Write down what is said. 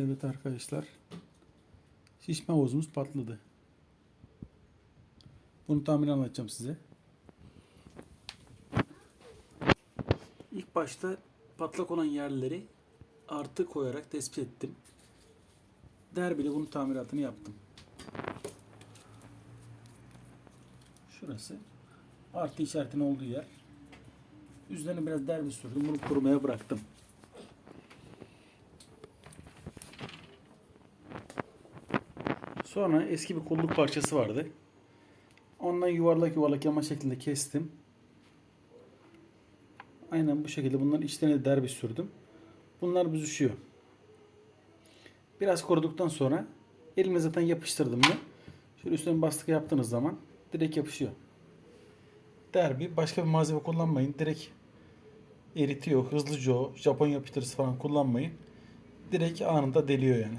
Evet arkadaşlar. Şişme havuzumuz patladı. Bunu tamirini anlatacağım size. İlk başta patlak olan yerleri artı koyarak tespit ettim. Derbiyle bunun tamiratını yaptım. Şurası artı işaretin olduğu yer. Üzerine biraz derbi sürdüm. Bunu kurumaya bıraktım. Sonra eski bir kolluk parçası vardı. Ondan yuvarlak yuvarlak yama şeklinde kestim. Aynen bu şekilde bunların içlerine de derbi sürdüm. Bunlar büzüşüyor. Biraz koruduktan sonra elime zaten yapıştırdım mı şöyle üstüne bastık yaptığınız zaman direkt yapışıyor. Derbi başka bir malzeme kullanmayın. Direkt eritiyor. Hızlıca o. Japon yapıştırıcısı falan kullanmayın. Direkt anında deliyor yani.